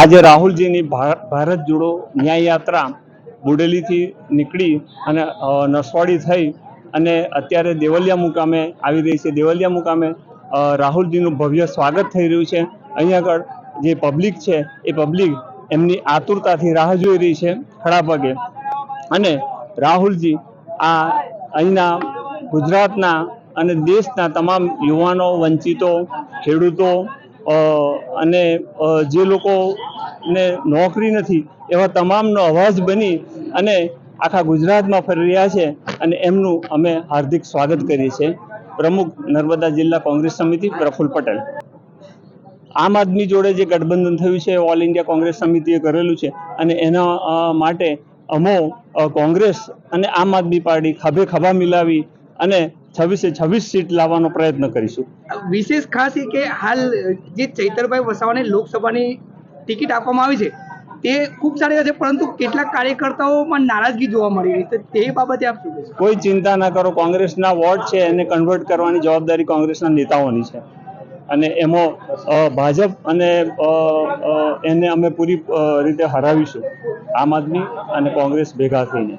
આજે રાહુલજીની ભારત જોડો ન્યાય યાત્રા બોડેલીથી નીકળી અને નસવાડી થઈ અને અત્યારે દેવલિયા મુકામે આવી રહી છે. દેવલિયા મુકામે રાહુલજીનું ભવ્ય સ્વાગત થઈ રહ્યું છે. અહીં આગળ જે પબ્લિક છે, એ પબ્લિક એમની આતુરતાથી રાહ જોઈ રહી છે ખડા પગે. અને રાહુલજી આ અહીંના ગુજરાતના અને દેશના તમામ યુવાનો, વંચિતો, ખેડૂતો અને જે લોકોને નોકરી નથી, એવા તમામનો અવાજ બની અને આખા ગુજરાતમાં ફરી રહ્યા છે અને એમનું અમે હાર્દિક સ્વાગત કરીએ છીએ. પ્રમુખ નર્મદા જિલ્લા કોંગ્રેસ સમિતિ પ્રફુલ્લ પટેલ. આમ આદમી જોડે જે ગઠબંધન થયું છે ઓલ ઇન્ડિયા કોંગ્રેસ સમિતિએ કરેલું છે અને એના માટે અમો કોંગ્રેસ અને આમ આદમી પાર્ટી ખભે ખભા મિલાવી અને છવ્વીસે છવ્વીસ સીટ લાવવાનો પ્રયત્ન કરીશું. વિશેષ ખાસ એ કે હાલ જે ચૈતરભાઈ વસાવાને લોકસભાની ટિકિટ આપવામાં આવી છે તે ખૂબ સારી છે પરંતુ કેટલાક કાર્યકર્તાઓમાં નારાજગી જોવા મળી રહી છે તે બાબતે આપ શું કોઈ ચિંતા ના કરો કોંગ્રેસના વોર્ડ છે એને કન્વર્ટ કરવાની જવાબદારી કોંગ્રેસના નેતાઓની છે. અને એમાં ભાજપ અને એને અમે પૂરી રીતે હરાવીશું આમ આદમી અને કોંગ્રેસ ભેગા થઈને.